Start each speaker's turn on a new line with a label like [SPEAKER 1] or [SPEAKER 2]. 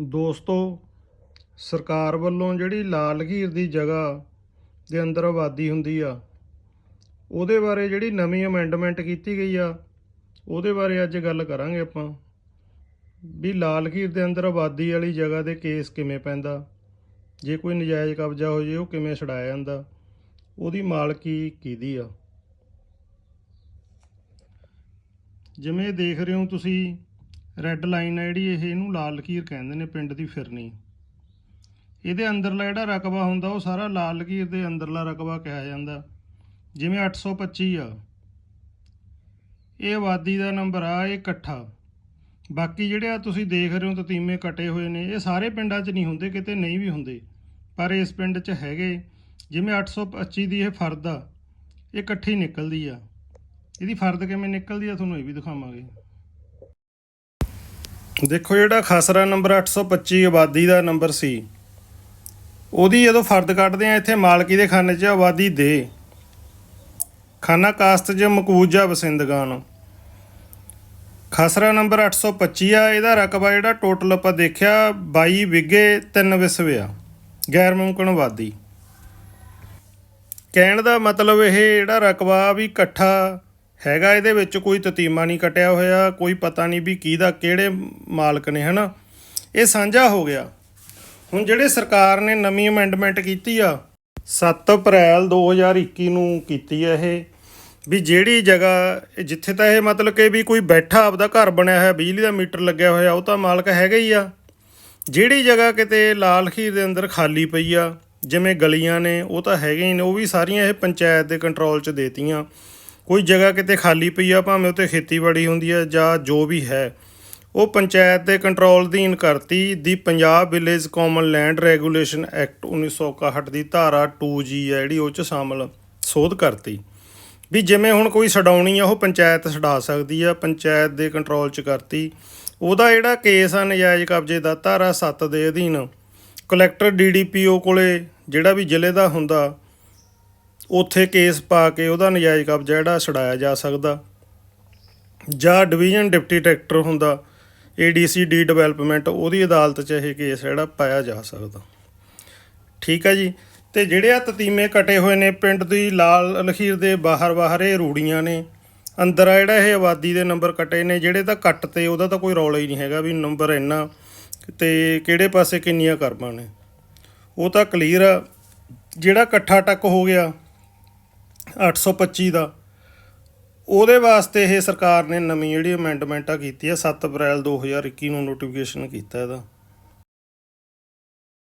[SPEAKER 1] ਦੋਸਤੋ, ਸਰਕਾਰ ਵੱਲੋਂ ਜਿਹੜੀ ਲਾਲ ਘੀਰ ਦੀ ਜਗ੍ਹਾ ਦੇ ਅੰਦਰ ਆਬਾਦੀ ਹੁੰਦੀ ਆ, ਉਹਦੇ ਬਾਰੇ ਜਿਹੜੀ ਨਵੀਂ ਅਮੈਂਡਮੈਂਟ ਕੀਤੀ ਗਈ ਆ, ਉਹਦੇ ਬਾਰੇ ਅੱਜ ਗੱਲ ਕਰਾਂਗੇ ਆਪਾਂ, ਵੀ ਲਾਲ ਘੀਰ ਦੇ ਅੰਦਰ ਆਬਾਦੀ ਵਾਲੀ ਜਗ੍ਹਾ ਦੇ ਕੇਸ ਕਿਵੇਂ ਪੈਂਦਾ, ਜੇ ਕੋਈ ਨਜਾਇਜ਼ ਕਬਜ਼ਾ ਹੋ ਜੇ, ਉਹ ਕਿਵੇਂ ਛਡਾਇਆ ਜਾਂਦਾ, ਉਹਦੀ ਮਾਲਕੀ ਕਿਹਦੀ ਆ? ਜਿਵੇਂ ਦੇਖ ਰਹੇ ਹੋ ਤੁਸੀਂ ਰੈੱਡ ਲਾਈਨ ਹੈ ਜਿਹੜੀ, ਇਹ ਇਹਨੂੰ ਲਾਲ ਲਕੀਰ ਕਹਿੰਦੇ ਨੇ, ਪਿੰਡ ਦੀ ਫਿਰਨੀ। ਇਹਦੇ ਅੰਦਰਲਾ ਜਿਹੜਾ ਰਕਬਾ ਹੁੰਦਾ, ਉਹ ਸਾਰਾ ਲਾਲ ਲਕੀਰ ਦੇ ਅੰਦਰਲਾ ਰਕਬਾ ਕਿਹਾ ਜਾਂਦਾ। ਜਿਵੇਂ 825 ਆ। ਇਹ ਆਬਾਦੀ ਦਾ ਨੰਬਰ ਆ, ਇਹ ਇਕੱਠਾ। ਬਾਕੀ ਜਿਹੜੇ ਆ ਤੁਸੀਂ ਦੇਖ ਰਹੇ ਹੋ, ਤਤੀਮੇ ਕਟੇ ਹੋਏ ਨੇ, ਇਹ ਸਾਰੇ ਪਿੰਡਾਂ 'ਚ ਨਹੀਂ ਹੁੰਦੇ, ਕਿਤੇ ਨਹੀਂ ਵੀ ਹੁੰਦੇ। ਪਰ ਇਸ ਪਿੰਡ 'ਚ ਹੈਗੇ। ਜਿਵੇਂ 825 ਦੀ ਇਹ ਫਰਦ ਆ, ਇਹ ਇਕੱਠੀ ਨਿਕਲਦੀ ਆ। ਇਹਦੀ ਫਰਦ ਕਿਵੇਂ ਨਿਕਲਦੀ ਆ, ਤੁਹਾਨੂੰ ਇਹ ਵੀ ਦਿਖਾਵਾਂਗੇ। ਦੇਖੋ ਜਿਹੜਾ ਖਸਰਾ ਨੰਬਰ 825 ਆਬਾਦੀ ਦਾ ਨੰਬਰ ਸੀ, ਉਹਦੀ ਜਦੋਂ ਫਰਦ ਕੱਢਦੇ ਆ, ਇੱਥੇ ਮਾਲਕੀ ਦੇ ਖਾਨੇ 'ਚ ਆਬਾਦੀ ਦੇ। ਖਾਨਾ ਕਾਸਤ 'ਚ ਮਕਬੂਜਾ ਬਸਿੰਦਗਾਨ ਖਸਰਾ ਨੰਬਰ 825 ਆ, ਇਹਦਾ ਰਕਬਾ ਜਿਹੜਾ ਟੋਟਲ ਆਪਾਂ ਦੇਖਿਆ 22 ਵਿਗੇ 3 ਵਿਸਵੇ ਆ, ਗੈਰ ਮੁਮਕਨ ਆਬਾਦੀ। ਕਹਿਣ ਦਾ ਮਤਲਬ ਇਹ ਜਿਹੜਾ ਰਕਬਾ ਵੀ ਇਕੱਠਾ ਹੈਗਾ ਇਹਦੇ ਵਿੱਚ ਕੋਈ ਤਤੀਮਾ ਨਹੀਂ ਕਟਿਆ ਹੋਇਆ, ਕੋਈ ਪਤਾ ਨਹੀਂ ਵੀ ਕਿਹਦਾ ਕਿਹੜੇ ਮਾਲਕ ਨੇ, ਹਨਾ? ਇਹ ਸਾਂਝਾ ਹੋ ਗਿਆ। ਹੁਣ ਜਿਹੜੇ ਸਰਕਾਰ ਨੇ ਨਵੀਂ ਅਮੈਂਡਮੈਂਟ ਕੀਤੀ ਆ 7 ਅਪ੍ਰੈਲ 2021 ਨੂੰ ਕੀਤੀ ਆ ਇਹ, ਵੀ ਜਿਹੜੀ ਜਗ੍ਹਾ, ਜਿੱਥੇ ਤਾਂ ਇਹ ਮਤਲਬ ਕਿ ਵੀ ਕੋਈ ਬੈਠਾ ਆਪਦਾ ਘਰ ਬਣਿਆ ਹੋਇਆ, ਬਿਜਲੀ ਦਾ ਮੀਟਰ ਲੱਗਿਆ ਹੋਇਆ, ਉਹ ਤਾਂ ਮਾਲਕ ਹੈਗਾ ਹੀ ਆ। ਜਿਹੜੀ ਜਗ੍ਹਾ ਕਿਤੇ ਲਾਲ ਖੀਰ ਦੇ ਅੰਦਰ ਖਾਲੀ ਪਈ ਆ, ਜਿਵੇਂ ਗਲੀਆਂ ਨੇ, ਉਹ ਤਾਂ ਹੈਗੇ ਹੀ ਨੇ, ਉਹ ਵੀ ਸਾਰੀਆਂ ਇਹ ਪੰਚਾਇਤ ਦੇ ਕੰਟਰੋਲ 'ਚ ਦੇਤੀਆਂ ਕੋਈ ਜਗ੍ਹਾ ਕਿਤੇ ਖਾਲੀ ਪਈ ਆ, ਭਾਵੇਂ ਉੱਤੇ ਖੇਤੀਬਾੜੀ ਹੁੰਦੀ ਆ ਜਾਂ ਜੋ ਵੀ ਹੈ, ਉਹ ਪੰਚਾਇਤ ਦੇ ਕੰਟਰੋਲ ਅਧੀਨ ਕਰਤੀ ਦੀ Punjab village common land regulation act 1961 ਦੀ ਧਾਰਾ 2G ਹੈ ਜਿਹੜੀ ਉਹ 'ਚ ਸ਼ਾਮਲ ਸੋਧ ਕਰਤੀ। ਵੀ ਜਿਵੇਂ ਹੁਣ ਕੋਈ ਛਡਾਉਣੀ ਆ, ਉਹ ਪੰਚਾਇਤ ਛਡਾ ਸਕਦੀ ਆ, ਪੰਚਾਇਤ ਦੇ ਕੰਟਰੋਲ 'ਚ ਕਰਤੀ। ਉਹਦਾ ਜਿਹੜਾ ਕੇਸ ਆ, ਨਜਾਇਜ਼ ਕਬਜ਼ੇ ਦਾ, ਧਾਰਾ 7 ਦੇ ਅਧੀਨ। ਕਲੈਕਟਰ ਡੀਡੀਪੀਓ ਕੋਲੇ ਜਿਹੜਾ ਵੀ ਜ਼ਿਲ੍ਹੇ ਦਾ ਹੁੰਦਾ ਉੱਥੇ ਕੇਸ ਪਾ ਕੇ ਉਹਦਾ ਨਜਾਇਜ਼ ਕਬਜ਼ਾ ਜਿਹੜਾ ਛਡਾਇਆ ਜਾ ਸਕਦਾ। ਜਾਂ ਡਿਵੀਜ਼ਨ ਡਿਪਟੀ ਡਾਇਰੈਕਟਰ ਹੁੰਦਾ ਏਡੀਸੀ ਡੀ ਡਿਵੈਲਪਮੈਂਟ ਉਹਦੀ ਅਦਾਲਤ 'ਚ ਇਹ ਕੇਸ ਜਿਹੜਾ ਪਾਇਆ ਜਾ ਸਕਦਾ। ਠੀਕ ਹੈ ਜੀ? ਤੇ ਜਿਹੜੇ ਆ ਤਤੀਮੇ ਕਟੇ ਹੋਏ ਨੇ, ਪਿੰਡ ਦੀ ਲਾਲ ਲਖੀਰ ਦੇ ਬਾਹਰ ਬਾਹਰ ਇਹ ਰੂੜੀਆਂ ਨੇ। ਅੰਦਰ ਆ ਜਿਹੜਾ ਇਹ ਆਬਾਦੀ ਦੇ ਨੰਬਰ ਕਟੇ ਨੇ, ਜਿਹੜੇ ਤਾਂ ਕੱਟ ਤੇ, ਉਹਦਾ ਤਾਂ ਕੋਈ ਰੌਲਾ ਹੀ ਨਹੀਂ ਹੈਗਾ ਵੀ ਨੰਬਰ ਇੰਨਾ ਤੇ ਕਿਹੜੇ ਪਾਸੇ ਕਿੰਨੀਆਂ ਕਰਮਾਂ ਨੇ। ਉਹ ਤਾਂ ਕਲੀਅਰ ਆ। ਜਿਹੜਾ ਇਕੱਠਾ ਟੱਕ ਹੋ ਗਿਆ 825 ਦਾ। ਉਹਦੇ ਵਾਸਤੇ ਇਹ ਸਰਕਾਰ ਨੇ ਨਵੀਂ ਜਿਹੜੀ ਅਮੈਂਡਮੈਂਟ ਆ ਕੀਤੀ ਆ 7 ਅਪ੍ਰੈਲ 2021 ਨੂੰ ਨੋਟੀਫਿਕੇਸ਼ਨ ਕੀਤਾ ਇਹਦਾ।